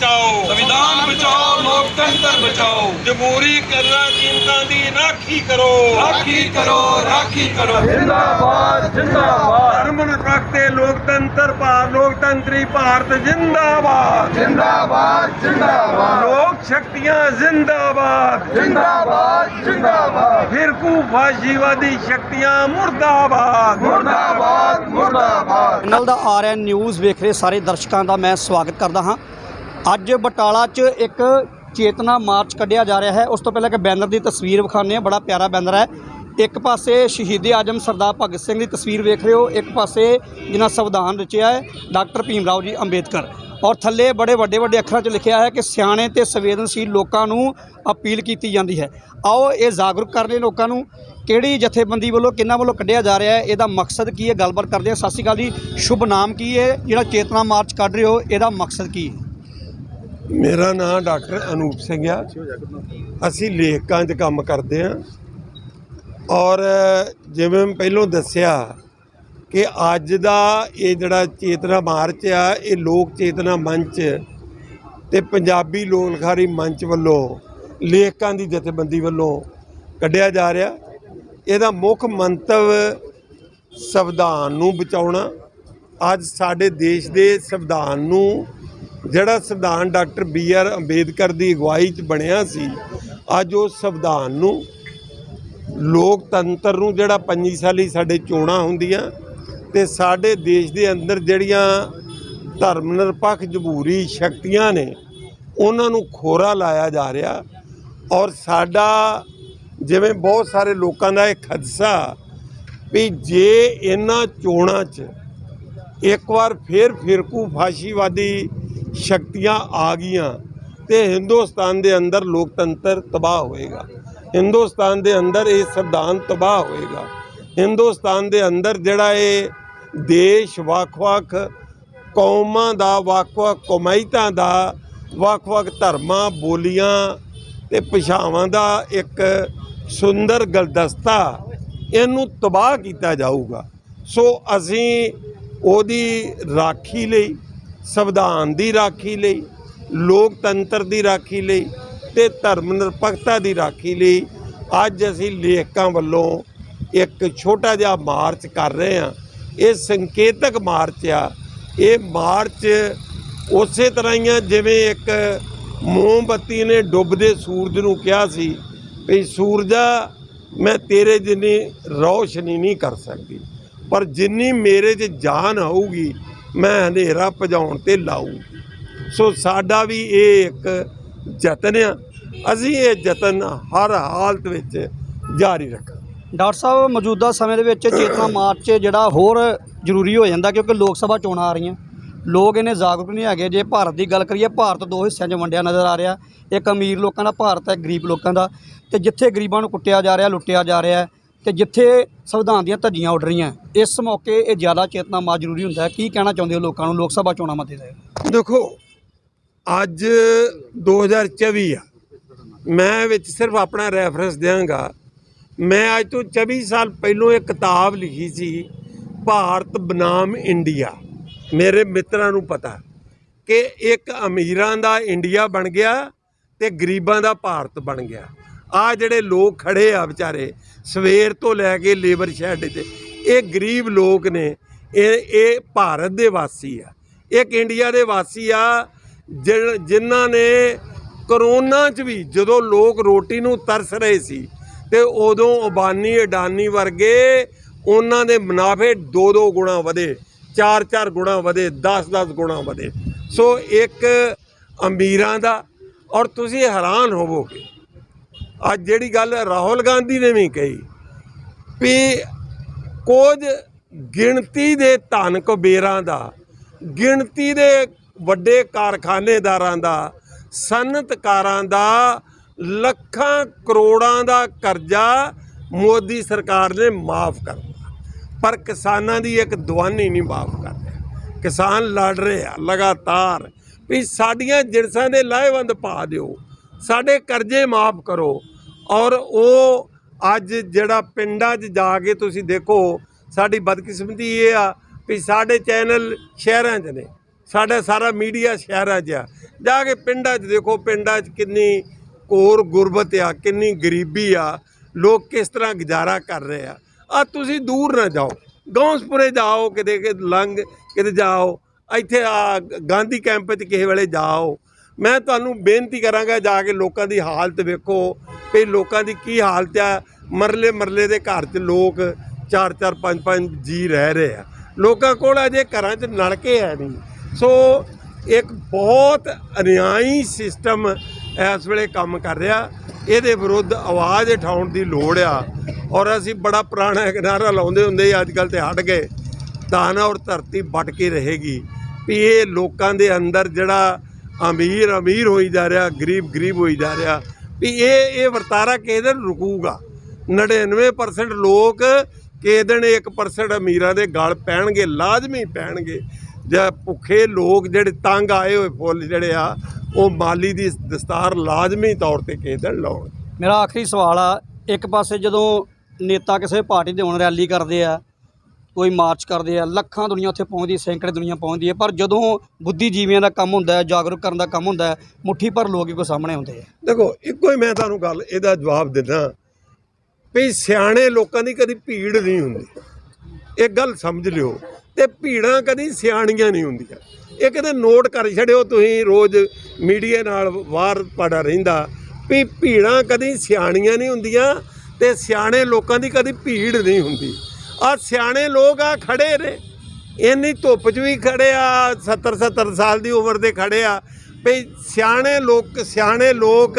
ਬਚਾਓ। ਸੰਵਿਧਾਨ ਬਚਾਓ ਲੋਕਤੰਤਰ ਬਚਾਓ। ਜਮਹੂਰੀ ਕਦਰਾਂ ਕੀਮਤਾਂ ਦੀ ਰਾਖੀ ਕਰੋ। ਰਾਖੀ ਕਰੋ ਰਾਖੀ ਕਰੋ। ਜਿੰਦਾਬਾਦ ਜਿੰਦਾਬਾਦ। ਧਰਮ ਨਿਰਪੱਖਤੇ ਲੋਕਤੰਤਰ ਭਾਰ ਲੋਕਤੰਤਰੀ ਭਾਰਤ ਜਿੰਦਾਬਾਦ। ਜਿੰਦਾਬਾਦ ਜਿੰਦਾਬਾਦ। ਲੋਕ ਸ਼ਕਤੀਆਂ ਜ਼ਿੰਦਾਬਾਦ। ਜਿੰਦਾਬਾਦ ਜਿੰਦਾਬਾਦ। ਫਿਰਕੂ ਫਾਸ਼ੀਵਾਦੀ ਸ਼ਕਤੀਆਂ ਮੁਰਦਾਬਾਦ। ਮੁਰਦਾਬਾਦ ਮੁਰਦਾਬਾਦ। ਚੈਨਲ ਦਾ ਆਰਐਨ ਨਿਊਜ਼ ਵੇਖ ਰਹੇ ਸਾਰੇ ਦਰਸ਼ਕਾਂ ਦਾ ਮੈਂ ਸਵਾਗਤ ਕਰਦਾ ਹਾਂ। ਅੱਜ ਬਟਾਲਾ 'ਚ ਇੱਕ ਚੇਤਨਾ ਮਾਰਚ ਕੱਢਿਆ ਜਾ ਰਿਹਾ ਹੈ। ਉਸ ਤੋਂ ਪਹਿਲਾਂ ਇੱਕ ਬੈਨਰ ਦੀ ਤਸਵੀਰ ਵਿਖਾਉਂਦੇ ਹਾਂ। ਬੜਾ ਪਿਆਰਾ ਬੈਨਰ ਹੈ। ਇੱਕ ਪਾਸੇ ਸ਼ਹੀਦ ਆਜਮ ਸਰਦਾਰ ਭਗਤ ਸਿੰਘ ਦੀ ਤਸਵੀਰ ਵੇਖ ਰਹੇ ਹੋ। ਇੱਕ ਪਾਸੇ ਜਿਨ੍ਹਾਂ ਸੰਵਿਧਾਨ ਰਚਿਆ ਹੈ, ਡਾਕਟਰ ਭੀਮ ਰਾਓ ਜੀ ਅੰਬੇਦਕਰ। ਔਰ ਥੱਲੇ ਬੜੇ ਵੱਡੇ ਵੱਡੇ ਅੱਖਰਾਂ 'ਚ ਲਿਖਿਆ ਹੈ ਕਿ ਸਿਆਣੇ ਤੇ ਸੰਵੇਦਨਸ਼ੀਲ ਲੋਕਾਂ ਨੂੰ ਅਪੀਲ ਕੀਤੀ ਜਾਂਦੀ ਹੈ। ਆਓ ਇਹ ਜਾਗਰੂਕ ਕਰ ਰਹੇ ਲੋਕਾਂ ਨੂੰ, ਕਿਹੜੀ ਜਥੇਬੰਦੀ ਵੱਲੋਂ ਕਿੰਨਾ ਵੱਲੋਂ ਕੱਢਿਆ ਜਾ ਰਿਹਾ ਹੈ, ਇਹਦਾ ਮਕਸਦ ਕੀ ਹੈ? ਗੱਲਬਾਤ ਕਰਦੇ ਹਾਂ। ਸਤਿ ਸ਼੍ਰੀ ਅਕਾਲ ਜੀ। ਸ਼ੁਭ ਨਾਮ ਕੀ ਹੈ? ਜਿਹੜਾ ਚੇਤਨਾ ਮਾਰਚ ਕੱਢ ਰਹੇ ਹੋ, ਇਹਦਾ ਮਕਸਦ ਕੀ ਹੈ? ਮੇਰਾ ਨਾਮ ਡਾਕਟਰ ਅਨੂਪ ਸਿੰਘ ਆ। ਅਸੀਂ ਲੇਖਕਾਂ 'ਚ ਕੰਮ ਕਰਦੇ ਹਾਂ ਔਰ ਜਿਵੇਂ ਮੈਂ ਪਹਿਲਾਂ ਦੱਸਿਆ ਕਿ ਅੱਜ ਦਾ ਇਹ ਜਿਹੜਾ ਚੇਤਨਾ ਮਾਰਚ ਆ, ਇਹ ਲੋਕ ਚੇਤਨਾ ਮੰਚ ਤੇ ਪੰਜਾਬੀ ਲੋਕ ਲਿਖਾਰੀ ਮੰਚ ਵੱਲੋਂ, ਲੇਖਕਾਂ ਦੀ ਜਥੇਬੰਦੀ ਵੱਲੋਂ ਕੱਢਿਆ ਜਾ ਰਿਹਾ। ਇਹਦਾ ਮੁੱਖ ਮੰਤਵ ਸੰਵਿਧਾਨ ਨੂੰ ਬਚਾਉਣਾ। ਅੱਜ ਸਾਡੇ ਦੇਸ਼ ਦੇ ਸੰਵਿਧਾਨ ਨੂੰ ਜਿਹੜਾ ਸੰਵਿਧਾਨ ਡਾਕਟਰ ਬੀ ਆਰ ਅੰਬੇਦਕਰ ਦੀ ਅਗਵਾਈ 'ਚ ਬਣਿਆ ਸੀ, ਅੱਜ ਉਹ ਸੰਵਿਧਾਨ ਨੂੰ ਲੋਕਤੰਤਰ ਨੂੰ ਜਿਹੜਾ 25 ਸਾਲੀ ਸਾਡੇ ਚੋਣਾਂ ਹੁੰਦੀਆਂ ਤੇ ਸਾਡੇ ਦੇਸ਼ ਦੇ ਅੰਦਰ ਜਿਹੜੀਆਂ ਧਰਮ ਨਿਰਪੱਖ ਜਮਹੂਰੀ ਸ਼ਕਤੀਆਂ ਨੇ, ਉਹਨਾਂ ਨੂੰ ਖੋਰਾ ਲਾਇਆ ਜਾ ਰਿਹਾ ਔਰ ਸਾਡਾ ਜਿਵੇਂ ਬਹੁਤ ਸਾਰੇ ਲੋਕਾਂ ਦਾ ਇਹ ਖਦਸ਼ਾ ਵੀ ਜੇ ਇਹਨਾਂ ਚੋਣਾਂ 'ਚ ਇੱਕ ਵਾਰ ਫੇਰ ਫਿਰਕੂ ਫਾਸ਼ੀਵਾਦੀ ਸ਼ਕਤੀਆਂ ਆ ਗਈਆਂ ਤੇ ਹਿੰਦੁਸਤਾਨ ਦੇ ਅੰਦਰ ਲੋਕਤੰਤਰ ਤਬਾਹ ਹੋਏਗਾ। ਹਿੰਦੁਸਤਾਨ ਦੇ ਅੰਦਰ ਇਹ ਸੰਵਿਧਾਨ ਤਬਾਹ ਹੋਏਗਾ। ਹਿੰਦੁਸਤਾਨ ਦੇ ਅੰਦਰ ਜਿਹੜਾ ਇਹ ਦੇਸ਼ ਵੱਖ-ਵੱਖ ਕੌਮਾਂ ਦਾ, ਵੱਖ-ਵੱਖ ਕੌਮਾਇਤਾਂ ਦਾ, ਵੱਖ-ਵੱਖ ਧਰਮਾਂ, ਬੋਲੀਆਂ ਤੇ ਭਾਸ਼ਾਵਾਂ ਦਾ ਇੱਕ ਸੁੰਦਰ ਗਲਦਸਤਾ ਇਹਨੂੰ ਤਬਾਹ ਕੀਤਾ ਜਾਊਗਾ। ਸੋ ਅਸੀਂ ਉਹਦੀ ਰਾਖੀ ਲਈ ਸੰਵਿਧਾਨ ਦੀ ਰਾਖੀ ਲਈ, ਲੋਕਤੰਤਰ ਦੀ ਰਾਖੀ ਲਈ ਤੇ ਧਰਮ ਨਿਰਪੱਖਤਾ ਦੀ ਰਾਖੀ ਲਈ ਅੱਜ ਅਸੀਂ ਲੇਖਕਾਂ ਵੱਲੋਂ ਇੱਕ ਛੋਟਾ ਜਿਹਾ ਮਾਰਚ ਕਰ ਰਹੇ ਹਾਂ। ਇਹ ਸੰਕੇਤਕ ਮਾਰਚ ਆ। ਇਹ ਮਾਰਚ ਉਸੇ ਤਰ੍ਹਾਂ ਹੀ ਆ ਜਿਵੇਂ ਇੱਕ ਮੋਮਬੱਤੀ ਨੇ ਡੁੱਬਦੇ ਸੂਰਜ ਨੂੰ ਕਿਹਾ ਸੀ ਵੀ ਸੂਰਜਾ, ਮੈਂ ਤੇਰੇ ਜਿੰਨੀ ਰੌਸ਼ਨੀ ਨਹੀਂ ਕਰ ਸਕਦੀ, ਪਰ ਜਿੰਨੀ ਮੇਰੇ 'ਚ ਜਾਨ ਹੋਊਗੀ ਮੈਂ ਹਨੇਰਾ ਭਜਾਉਣ ਤੇ ਲਾਊ। ਸੋ ਸਾਡਾ ਵੀ ਇਹ ਇੱਕ ਯਤਨ ਆ। ਅਸੀਂ ਇਹ ਯਤਨ ਹਰ ਹਾਲਤ ਵਿੱਚ ਜਾਰੀ ਰੱਖਾਂ। ਡਾਕਟਰ ਸਾਹਿਬ, ਮੌਜੂਦਾ ਸਮੇਂ ਦੇ ਵਿੱਚ ਚੇਤਨਾ ਮਾਰਚ ਜਿਹੜਾ ਹੋਰ ਜ਼ਰੂਰੀ ਹੋ ਜਾਂਦਾ ਕਿਉਂਕਿ ਲੋਕ ਸਭਾ ਚੋਣਾਂ ਆ ਰਹੀਆਂ। ਲੋਕ ਇਹਨੇ ਜਾਗਰੂਕ ਨਹੀਂ ਹੈਗੇ। ਜੇ ਭਾਰਤ ਦੀ ਗੱਲ ਕਰੀਏ, ਭਾਰਤ ਦੋ ਹਿੱਸਿਆਂ 'ਚ ਵੰਡਿਆ ਨਜ਼ਰ ਆ ਰਿਹਾ। ਇੱਕ ਅਮੀਰ ਲੋਕਾਂ ਦਾ, ਭਾਰਤ ਹੈ ਗਰੀਬ ਲੋਕਾਂ ਦਾ। ਤੇ ਜਿੱਥੇ ਗਰੀਬਾਂ ਨੂੰ ਕੁੱਟਿਆ ਜਾ ਰਿਹਾ, ਲੁੱਟਿਆ ਜਾ ਰਿਹਾ ਤੇ ਜਿੱਥੇ ਸੰਵਿਧਾਨ ਦੀਆਂ ਧੱਜੀਆਂ ਉੱਡ ਰਹੀਆਂ, ਇਸ ਮੌਕੇ ਇਹ ਜ਼ਿਆਦਾ ਚੇਤਨਾ ਮਾ ਜ਼ਰੂਰੀ ਹੁੰਦਾ ਹੈ। ਕੀ ਕਹਿਣਾ ਚਾਹੁੰਦੇ ਹੋ ਲੋਕਾਂ ਨੂੰ? ਲੋਕ ਸਭਾ ਚੋਣਾਂ ਮੱਦੇ ਦੇ ਦੇਖੋ, ਅੱਜ 2024 ਆ। ਮੈਂ ਵਿੱਚ ਸਿਰਫ ਆਪਣਾ ਰੈਫਰੈਂਸ ਦਿਆਂਗਾ। ਮੈਂ ਅੱਜ ਤੋਂ 24 ਸਾਲ ਪਹਿਲਾਂ ਇੱਕ ਕਿਤਾਬ ਲਿਖੀ ਸੀ, ਭਾਰਤ ਬਨਾਮ ਇੰਡੀਆ। ਮੇਰੇ ਮਿੱਤਰਾਂ ਨੂੰ ਪਤਾ ਕਿ ਇੱਕ ਅਮੀਰਾਂ ਦਾ ਇੰਡੀਆ ਬਣ ਗਿਆ ਤੇ ਗਰੀਬਾਂ ਦਾ ਭਾਰਤ ਬਣ ਗਿਆ। ਆ ਜਿਹੜੇ ਲੋਕ ਖੜੇ ਆ ਵਿਚਾਰੇ, ਸਵੇਰ ਤੋਂ ਲੈ ਕੇ ਲੇਬਰ ਸ਼ੈੱਡ 'ਚ ਇਹ ਗਰੀਬ ਲੋਕ ਨੇ, ਇਹ ਇਹ ਭਾਰਤ ਦੇ ਵਾਸੀ ਆ। ਇੱਕ ਇੰਡੀਆ ਦੇ ਵਾਸੀ ਆ ਜਿਨ੍ਹਾਂ ਨੇ ਕਰੋਨਾ 'ਚ ਵੀ ਜਦੋਂ ਲੋਕ ਰੋਟੀ ਨੂੰ ਤਰਸ ਰਹੇ ਸੀ, ਤੇ ਉਦੋਂ ਅਬਾਨੀ ਅਡਾਨੀ ਵਰਗੇ ਉਹਨਾਂ ਦੇ ਮੁਨਾਫੇ ਦੋ ਦੋ ਗੁਣਾ ਵਧੇ ਚਾਰ ਚਾਰ ਗੁਣਾ ਵਧੇ 10 10 ਗੁਣਾ ਵਧੇ। ਸੋ ਇੱਕ ਅਮੀਰਾਂ ਦਾ, ਔਰ ਤੁਸੀਂ ਹੈਰਾਨ ਹੋਵੋਗੇ ਅੱਜ ਜਿਹੜੀ ਗੱਲ ਰਾਹੁਲ ਗਾਂਧੀ ਨੇ ਵੀ ਕਹੀ ਵੀ ਕੁਝ ਗਿਣਤੀ ਦੇ ਧਨ ਕੁਬੇਰਾਂ ਦਾ, ਗਿਣਤੀ ਦੇ ਵੱਡੇ ਕਾਰਖਾਨੇਦਾਰਾਂ ਦਾ, ਸਨਅਤਕਾਰਾਂ ਦਾ, ਲੱਖਾਂ ਕਰੋੜਾਂ ਦਾ ਕਰਜ਼ਾ ਮੋਦੀ ਸਰਕਾਰ ਨੇ ਮਾਫ ਕਰ ਪਰ ਕਿਸਾਨਾਂ ਦੀ ਇੱਕ ਦਵਾਨੀ ਨਹੀਂ ਮਾਫ ਕਰ ਰਿਹਾ। ਕਿਸਾਨ ਲੜ ਰਹੇ ਆ ਲਗਾਤਾਰ ਵੀ ਸਾਡੀਆਂ ਜਿਣਸਾਂ ਦੇ ਲਾਹੇਵੰਦ ਪਾ ਦਿਓ, ਸਾਡੇ ਕਰਜ਼ੇ ਮਾਫ ਕਰੋ ਔਰ ਉਹ ਅੱਜ ਜਿਹੜਾ ਪਿੰਡਾਂ 'ਚ ਜਾ ਕੇ ਤੁਸੀਂ ਦੇਖੋ, ਸਾਡੀ ਬਦਕਿਸਮਤੀ ਇਹ ਆ ਵੀ ਸਾਡੇ ਚੈਨਲ ਸ਼ਹਿਰਾਂ 'ਚ ਨੇ, ਸਾਡਾ ਸਾਰਾ ਮੀਡੀਆ ਸ਼ਹਿਰਾਂ 'ਚ ਆ। ਜਾ ਕੇ ਪਿੰਡਾਂ 'ਚ ਦੇਖੋ, ਪਿੰਡਾਂ 'ਚ ਕਿੰਨੀ ਕੋਰ ਗੁਰਬਤ ਆ, ਕਿੰਨੀ ਗਰੀਬੀ ਆ, ਲੋਕ ਕਿਸ ਤਰ੍ਹਾਂ ਗੁਜ਼ਾਰਾ ਕਰ ਰਹੇ ਆ। ਆ ਤੁਸੀਂ ਦੂਰ ਨਾ ਜਾਓ, ਗੌਂਸਪੁਰੇ ਜਾਓ, ਕਿਤੇ ਕਿ ਲੰਗ ਕਿਤੇ ਜਾਓ, ਇੱਥੇ ਆ ਗਾਂਧੀ ਕੈਂਪ 'ਚ ਕਿਸੇ ਵੇਲੇ ਜਾਓ ਮੈਂ ਤੁਹਾਨੂੰ ਬੇਨਤੀ ਕਰਾਂਗਾ ਜਾ ਕੇ ਲੋਕਾਂ ਦੀ ਹਾਲਤ ਵੇਖੋ ਵੀ ਲੋਕਾਂ ਦੀ ਕੀ ਹਾਲਤ ਆ। ਮਰਲੇ ਮਰਲੇ ਦੇ ਘਰ 'ਚ ਲੋਕ ਚਾਰ ਚਾਰ, ਪੰਜ ਪੰਜ ਜੀ ਰਹਿ ਰਹੇ ਆ। ਲੋਕਾਂ ਕੋਲ ਅਜੇ ਘਰਾਂ 'ਚ ਨਲਕੇ ਹੈ ਨਹੀਂ। ਸੋ ਇੱਕ ਬਹੁਤ ਅਨਿਆਈ ਸਿਸਟਮ ਇਸ ਵੇਲੇ ਕੰਮ ਕਰ ਰਿਹਾ। ਇਹਦੇ ਵਿਰੁੱਧ ਆਵਾਜ਼ ਉਠਾਉਣ ਦੀ ਲੋੜ ਆ। ਔਰ ਅਸੀਂ ਬੜਾ ਪੁਰਾਣਾ ਨਾਰਾ ਲਾਉਂਦੇ ਹੁੰਦੇ ਅੱਜ ਕੱਲ ਤੇ ਹਟ ਗਏ। ਦਾਨ ਔਰ ਧਰਤੀ ਵੱਟ ਕੇ ਰਹੇਗੀ। ਵੀ ਇਹ ਲੋਕਾਂ ਦੇ ਅੰਦਰ ਜਿਹੜਾ ਅਮੀਰ ਅਮੀਰ ਹੋਈ ਜਾ ਰਿਹਾ, ਗਰੀਬ ਗਰੀਬ ਹੋਈ ਜਾ ਰਿਹਾ। ਵੀ ਇਹ ਇਹ ਵਰਤਾਰਾ ਕਿਸੇ ਦਿਨ ਰੁਕੂਗਾ? 99% ਲੋਕ ਕਿਸੇ ਦਿਨ 1% ਅਮੀਰਾਂ ਦੇ ਗਲ ਪੈਣਗੇ? ਲਾਜ਼ਮੀ ਪੈਣਗੇ। ਜਾਂ ਭੁੱਖੇ ਲੋਕ ਜਿਹੜੇ ਤੰਗ ਆਏ ਹੋਏ ਫੁੱਲ ਜਿਹੜੇ ਆ, ਉਹ ਮਾਲੀ ਦੀ ਦਸਤਾਰ ਲਾਜ਼ਮੀ ਤੌਰ ਤੇ ਕਿਸੇ ਦਿਨ ਲਾਉਣ ਮੇਰਾ ਆਖਰੀ ਸਵਾਲ ਆ, ਇੱਕ ਪਾਸੇ ਜਦੋਂ ਨੇਤਾ ਕਿਸੇ ਪਾਰਟੀ ਦੇ ਹੁਣ ਰੈਲੀ ਕਰਦੇ ਆ ਕੋਈ ਮਾਰਚ ਕਰਦੇ ਆ, ਲੱਖਾਂ ਦੁਨੀਆ ਉੱਥੇ ਪਹੁੰਚਦੀ, ਸੈਂਕੜੇ ਦੁਨੀਆ ਪਹੁੰਚਦੀ ਹੈ, ਪਰ ਜਦੋਂ ਬੁੱਧੀਜੀਵੀਆਂ ਦਾ ਕੰਮ ਹੁੰਦਾ ਹੈ, ਜਾਗਰੂਕ ਕਰਨ ਦਾ ਕੰਮ ਹੁੰਦਾ ਹੈ, ਮੁੱਠੀ ਭਰ ਲੋਕ ਹੀ ਸਾਹਮਣੇ ਹੁੰਦੇ ਆ। ਦੇਖੋ, ਇੱਕੋ ਹੀ ਮੈਂ ਤੁਹਾਨੂੰ ਗੱਲ, ਇਹਦਾ ਜਵਾਬ ਦਿੰਦਾ ਵੀ ਸਿਆਣੇ ਲੋਕਾਂ ਦੀ ਕਦੀ ਭੀੜ ਨਹੀਂ ਹੁੰਦੀ। ਇਹ ਗੱਲ ਸਮਝ ਲਿਓ, ਤੇ ਭੀੜਾਂ ਕਦੀ ਸਿਆਣੀਆਂ ਨਹੀਂ ਹੁੰਦੀਆਂ। ਇਹ ਕਦੇ ਨੋਟ ਕਰ ਛੱਡਿਓ, ਤੁਸੀਂ ਰੋਜ਼ ਮੀਡੀਆ ਨਾਲ ਵਾਰ ਪਾੜਾ ਰਹਿੰਦਾ ਵੀ ਭੀੜਾਂ ਕਦੀ ਸਿਆਣੀਆਂ ਨਹੀਂ ਹੁੰਦੀਆਂ ਤੇ ਸਿਆਣੇ ਲੋਕਾਂ ਦੀ ਕਦੀ ਭੀੜ ਨਹੀਂ ਹੁੰਦੀ। ਆ ਸਿਆਣੇ ਲੋਕ ਆ ਖੜੇ ਨੇ। ਇੰਨੀ ਧੁੱਪ 'ਚ ਵੀ ਖੜੇ ਆ 70 70 ਸਾਲ ਦੀ ਉਮਰ ਦੇ ਖੜੇ ਆ। ਵੀ ਸਿਆਣੇ ਲੋਕ ਸਿਆਣੇ ਲੋਕ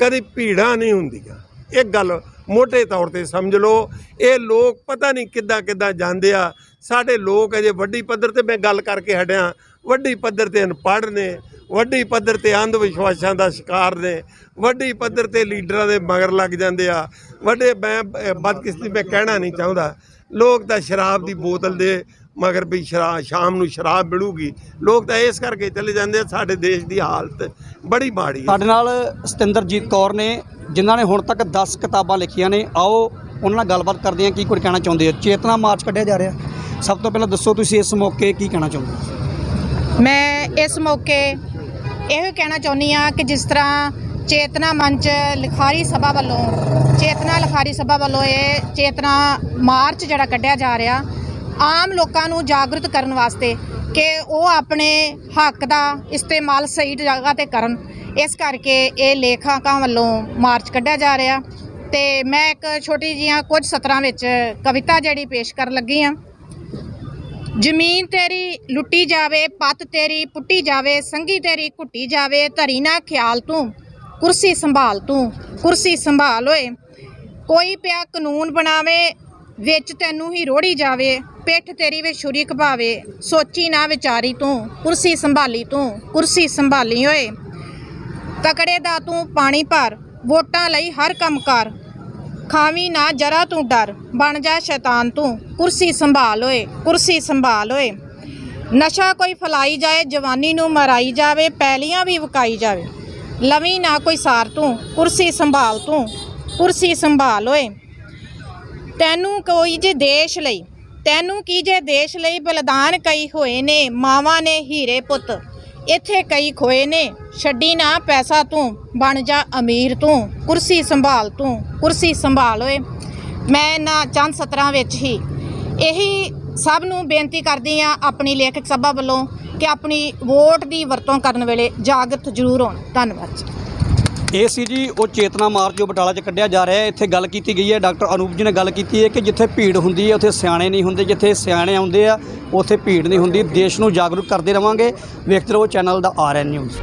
ਕਦੀ ਭੀੜਾਂ ਨਹੀਂ ਹੁੰਦੀਆਂ। ਇਹ ਗੱਲ ਮੋਟੇ ਤੌਰ ਤੇ ਸਮਝ ਲਓ ਇਹ ਲੋਕ ਪਤਾ ਨਹੀਂ ਕਿੱਦਾਂ ਕਿੱਦਾਂ ਜਾਂਦੇ ਆ। ਸਾਡੇ ਲੋਕ ਅਜੇ ਵੱਡੀ ਪੱਧਰ ਤੇ ਮੈਂ ਗੱਲ ਕਰਕੇ ਹਟਿਆ। ਵੱਡੀ ਪੱਧਰ ਤੇ ਅਨਪੜ੍ਹ ਨੇ ਵੱਡੀ ਪੱਧਰ ਤੇ ਅੰਧ ਵਿਸ਼ਵਾਸਾਂ ਦਾ ਸ਼ਿਕਾਰ ਨੇ ਵੱਡੀ ਪੱਧਰ ਤੇ ਲੀਡਰਾਂ ਦੇ ਮਗਰ ਲੱਗ ਜਾਂਦੇ ਆ। ਵੱਡੇ ਮੈਂ ਅਹ, ਬਦਕਿਸਮਤੀ ਮੈਂ ਕਹਿਣਾ ਨਹੀਂ ਚਾਹੁੰਦਾ। ਲੋਕ ਤਾਂ ਸ਼ਰਾਬ ਦੀ ਬੋਤਲ ਦੇ ਮਗਰ ਵੀ ਸ਼ਰਾਬ ਸ਼ਾਮ ਨੂੰ ਸ਼ਰਾਬ ਮਿਲੂਗੀ। ਲੋਕ ਤਾਂ ਇਸ ਕਰਕੇ ਚਲੇ ਜਾਂਦੇ ਆ ਸਾਡੇ ਦੇਸ਼ ਦੀ ਹਾਲਤ ਬੜੀ ਮਾੜੀ ਹੈ। ਸਾਡੇ ਨਾਲ ਸਤਿੰਦਰਜੀਤ ਕੌਰ ਨੇ ਜਿਨ੍ਹਾਂ ਨੇ ਹੁਣ ਤੱਕ 10 ਕਿਤਾਬਾਂ ਲਿਖੀਆਂ ਨੇ ਆਓ ਉਹਨਾਂ ਨਾਲ ਗੱਲਬਾਤ ਕਰਦੇ ਹਾਂ ਕੀ ਕੁਝ ਕਹਿਣਾ ਚਾਹੁੰਦੇ ਹੋ? ਚੇਤਨਾ ਮਾਰਚ ਕੱਢਿਆ ਜਾ ਰਿਹਾ। ਸਭ ਤੋਂ ਪਹਿਲਾਂ ਦੱਸੋ ਤੁਸੀਂ ਇਸ ਮੌਕੇ ਕੀ ਕਹਿਣਾ ਚਾਹੁੰਦੇ ਹੋ? ਮੈਂ ਇਸ ਮੌਕੇ ਇਹੋ ਕਹਿਣਾ ਚਾਹੁੰਦੀ ਆ ਕਿ ਜਿਸ ਤਰ੍ਹਾਂ ਚੇਤਨਾ ਮੰਚ ਲਿਖਾਰੀ ਸਭਾ ਵੱਲੋਂ, ਚੇਤਨਾ ਲਿਖਾਰੀ ਸਭਾ ਵੱਲੋਂ ਇਹ ਚੇਤਨਾ ਮਾਰਚ ਜਿਹੜਾ ਕੱਢਿਆ ਜਾ ਰਿਹਾ, ਆਮ ਲੋਕਾਂ ਨੂੰ ਜਾਗਰੂਕ ਕਰਨ ਵਾਸਤੇ ਕਿ ਉਹ ਆਪਣੇ ਹੱਕ ਦਾ ਇਸਤੇਮਾਲ ਸਹੀ ਜਗ੍ਹਾ ਤੇ ਕਰਨ। ਇਸ ਕਰਕੇ ਇਹ ਲੇਖਕਾਂ ਵੱਲੋਂ ਮਾਰਚ ਕੱਢਿਆ ਜਾ ਰਿਹਾ ਤੇ ਮੈਂ ਇੱਕ ਛੋਟੀ ਜੀਆਂ ਕੁਝ ਸਤਰਾਂ ਵਿੱਚ ਕਵਿਤਾ ਜਿਹੜੀ ਪੇਸ਼ ਕਰਨ ਲੱਗੀ ਆ। ਜ਼ਮੀਨ ਤੇਰੀ ਲੁੱਟੀ ਜਾਵੇ, ਪੱਤ ਤੇਰੀ ਪੁੱਟੀ ਜਾਵੇ, ਸੰਗੀ ਤੇਰੀ ਘੁੱਟੀ ਜਾਵੇ, ਧਰੀ ਨਾ ਖਿਆਲ ਤੂੰ। ਕੁਰਸੀ ਸੰਭਾਲ ਤੂੰ, ਕੁਰਸੀ ਸੰਭਾਲ ਓਏ। ਕੋਈ ਪਿਆ ਕਾਨੂੰਨ ਬਣਾਵੇ, ਵਿੱਚ ਤੈਨੂੰ ਹੀ ਰੋੜੀ ਜਾਵੇ, ਪਿੱਠ ਤੇਰੀ ਵਿੱਚ ਛੁਰੀ ਘਪਾਵੇ ਸੋਚੀ ਨਾ ਵਿਚਾਰੀ ਤੂੰ, ਕੁਰਸੀ ਸੰਭਾਲੀ ਤੂੰ, ਕੁਰਸੀ ਸੰਭਾਲੀ ਓਏ। ਤਕੜੇ ਦਾ ਤੂੰ ਪਾਣੀ ਭਰ, ਵੋਟਾਂ ਲਈ ਹਰ ਕੰਮ ਕਰ। ਖਾਵੀਂ ਨਾ ਜਰਾ ਤੂੰ ਡਰ, ਬਣ ਜਾ ਸ਼ੈਤਾਨ ਤੂੰ, ਕੁਰਸੀ ਸੰਭਾਲ ਓਏ, ਕੁਰਸੀ ਸੰਭਾਲ ਓਏ। ਨਸ਼ਾ ਕੋਈ ਫਲਾਈ ਜਾਏ, ਜਵਾਨੀ ਨੂੰ ਮਰਾਈ ਜਾਵੇ, ਪੈਲੀਆਂ ਵੀ ਵਕਾਈ ਜਾਵੇ। ਲਵੀ ਨਾ ਕੋਈ ਸਾਰ ਤੂੰ, ਕੁਰਸੀ ਸੰਭਾਲ ਤੂੰ, ਕੁਰਸੀ ਸੰਭਾਲ ਓਏ। ਤੈਨੂੰ ਕੋਈ ਜੇ ਦੇਸ਼ ਲਈ, ਤੈਨੂੰ ਕੀ ਜੇ ਦੇਸ਼ ਲਈ ਬਲਿਦਾਨ ਕਈ ਹੋਏ ਨੇ, ਮਾਵਾਂ ਨੇ ਹੀਰੇ ਪੁੱਤ, ਇੱਥੇ ਕਈ ਖੋਏ ਨੇ, ਛੱਡੀ ਨਾ ਪੈਸਾ ਤੂੰ, ਬਣ ਜਾ ਅਮੀਰ ਤੂੰ, ਕੁਰਸੀ ਸੰਭਾਲ ਤੂੰ, ਕੁਰਸੀ ਸੰਭਾਲ ਓਏ। ਮੈਂ ਨਾ ਚੰਦ ਸਤਰਾਂ ਵਿੱਚ ਹੀ ਇਹੀ ਸਭ ਨੂੰ ਬੇਨਤੀ ਕਰਦੀ ਆ ਆਪਣੀ ਲੇਖਕ ਸਭਾ ਵੱਲੋਂ ਕਿ ਆਪਣੀ ਵੋਟ ਦੀ ਵਰਤੋਂ ਕਰਨ ਵੇਲੇ ਜਾਗਰਤ ਜ਼ਰੂਰ ਹੋਣ। ਧੰਨਵਾਦ ਜੀ। ਇਹ ਸੀ ਜੀ, ਉਹ ਚੇਤਨਾ ਮਾਰਚ ਜੋ ਬਟਾਲਾ 'ਚ ਕੱਢਿਆ ਜਾ ਰਿਹਾ ਹੈ, ਇੱਥੇ ਗੱਲ ਕੀਤੀ ਗਈ ਹੈ। ਡਾਕਟਰ ਅਨੂਪ ਜੀ ਨੇ ਗੱਲ ਕੀਤੀ ਹੈ ਕਿ ਜਿੱਥੇ ਭੀੜ ਹੁੰਦੀ ਹੈ, ਉੱਥੇ ਸਿਆਣੇ ਨਹੀਂ ਹੁੰਦੇ। ਜਿੱਥੇ ਸਿਆਣੇ ਆਉਂਦੇ ਆ, ਉੱਥੇ ਭੀੜ ਨਹੀਂ ਹੁੰਦੀ। ਦੇਸ਼ ਨੂੰ ਜਾਗਰੂਕ ਕਰਦੇ ਰਵਾਂਗੇ। ਵੇਖਦੇ ਰਹੋ, ਚੈਨਲ ਦਾ ਆਰਐਨ ਨਿਊਜ਼।